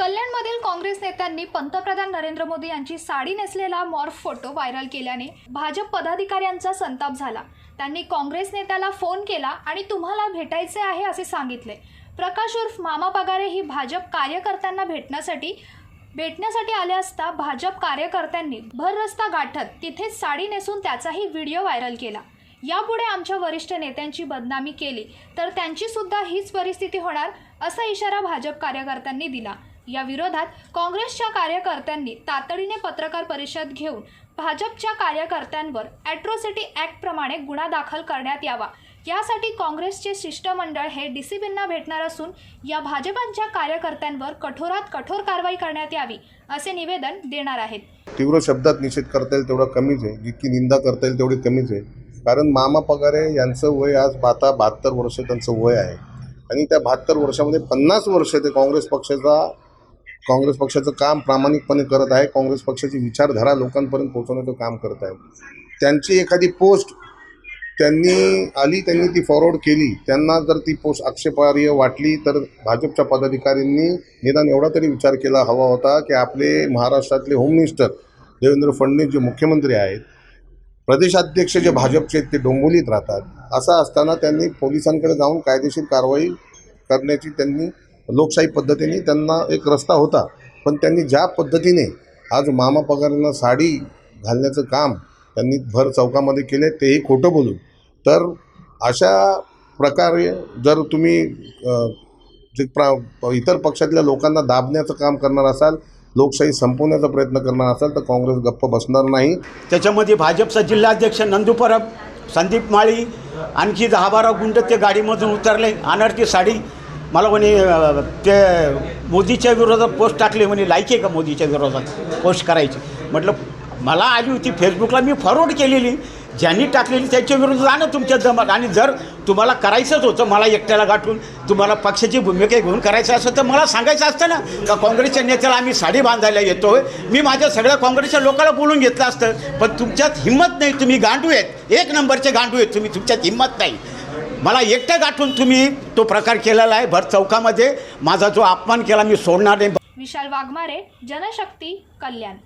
कल्याणमधील काँग्रेस नेत्यांनी पंतप्रधान नरेंद्र मोदी यांची साडी नेसलेला मॉर्फ फोटो व्हायरल केल्याने भाजप पदाधिकाऱ्यांचा संताप झाला. त्यांनी काँग्रेस नेत्याला फोन केला आणि तुम्हाला भेटायचे आहे असे सांगितले. प्रकाश उर्फ मामा पगारे ही भाजप कार्यकर्त्यांना भेटण्यासाठी भेटण्यासाठी आले असता भाजप कार्यकर्त्यांनी भर रस्ता गाठत तिथेच साडी नेसून त्याचाही व्हिडिओ व्हायरल केला. यापुढे आमच्या वरिष्ठ नेत्यांची बदनामी केली तर त्यांची सुद्धा हीच परिस्थिती होणार असा इशारा भाजप कार्यकर्त्यांनी दिला. या विरोधात काँग्रेसच्या कार्यकर्त्यांनी तातडीने पत्रकार परिषद घेऊन भाजपच्या कार्यकर्त्यांवर ॲट्रोसिटी ॲक्टप्रमाणे गुन्हा दाखल करण्यात यावा. यासाठी काँग्रेसचे शिष्टमंडळ हे डी सी बींना भेटणार असून या भाजपांच्या कार्यकर्त्यांवर कठोरात कठोर कारवाई करण्यात यावी असे निवेदन देणार आहेत. तीव्र शब्दात निषेध करता येईल तेवढा कमीच आहे. जितकी निंदा करता येईल तेवढी कमीच आहे. कारण मामा पगारे यांचं वय आज बाता बहात्तर वर्ष त्यांचं वय आहे. आणि त्या बहात्तर वर्षामध्ये पन्नास वर्ष ते काँग्रेस पक्षाचा काँग्रेस पक्षाचं काम प्रामाणिकपणे करत आहे. काँग्रेस पक्षाची विचारधारा लोकांपर्यंत पोहोचवण्याचं काम करत आहे. त्यांची एखादी पोस्ट त्यांनी आली त्यांनी ती फॉरवर्ड केली त्यांना जर ती पोस्ट आक्षेपार्ह वाटली तर भाजपच्या पदाधिकाऱ्यांनी निदान एवढा तरी विचार केला हवा होता की आपले महाराष्ट्रातले होम मिनिस्टर देवेंद्र फडणवीस जे मुख्यमंत्री आहेत प्रदेशाध्यक्ष जे भाजपचे आहेत ते डोंबोलीत राहतात. असं असताना त्यांनी पोलिसांकडे जाऊन कायदेशीर कारवाई करण्याची त्यांनी लोकशाही पद्धतीने त्यांना एक रस्ता होता. पण त्यांनी ज्या पद्धतीने आज मामा पगारांना साडी घालण्याचं काम त्यांनी भर चौकामध्ये केले तेही खोटं बोलून. तर अशा प्रकारे जर तुम्ही जे प्रा इतर पक्षातल्या लोकांना दाबण्याचं काम करणार असाल लोकशाही संपवण्याचा प्रयत्न करणार असाल तर काँग्रेस गप्प बसणार नाही. त्याच्यामध्ये भाजपचा जिल्हाध्यक्ष नंदू परब संदीप माळी आणखी दहा बारा गुंड ते गाडीमधून उतरले. अनर्थी साडी मला म्हणे ते मोदीच्या विरोधात पोस्ट टाकले म्हणे लायकी आहे का मोदीच्या विरोधात? पोस्ट करायची. म्हटलं मला आली होती फेसबुकला मी फॉरवर्ड केलेली. ज्यांनी टाकलेली त्याच्या विरोधात जाणं तुमच्या जमात आणि जर तुम्हाला करायचंच होतं मला एकट्याला गाठून तुम्हाला पक्षाची भूमिका घेऊन करायचं असं तर मला सांगायचं असतं ना का काँग्रेसच्या नेत्याला आम्ही साडी बांधायला येतो मी माझ्या सगळ्या काँग्रेसच्या लोकांना बोलून घेतलं असतं. पण तुमच्यात हिंमत नाही तुम्ही गांडू आहेत. एक नंबरचे गांडू आहेत तुम्ही तुमच्यात हिंमत नाही. मला एकट्या गाठून तुम्ही तो प्रकार केलेला आहे भर चौकामध्ये. माझा जो अपमान केला मी सोडणार नाही. विशाल वाघमारे जनशक्ती कल्याण.